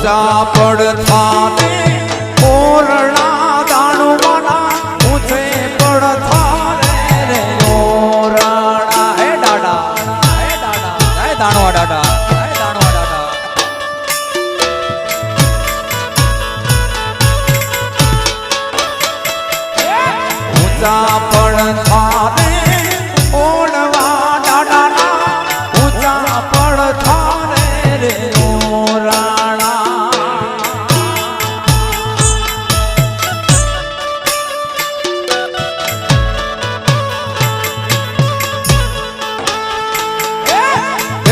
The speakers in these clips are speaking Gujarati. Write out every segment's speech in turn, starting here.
ઊંચા પડતા ઓરણા દાણવાના ઊંચે પડથાને રે ઓરણા. હે દાડા હે દાડા, હે દાણવા દાડા ઊંચા પડથાને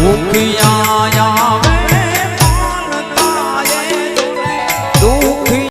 ભૂખ્યા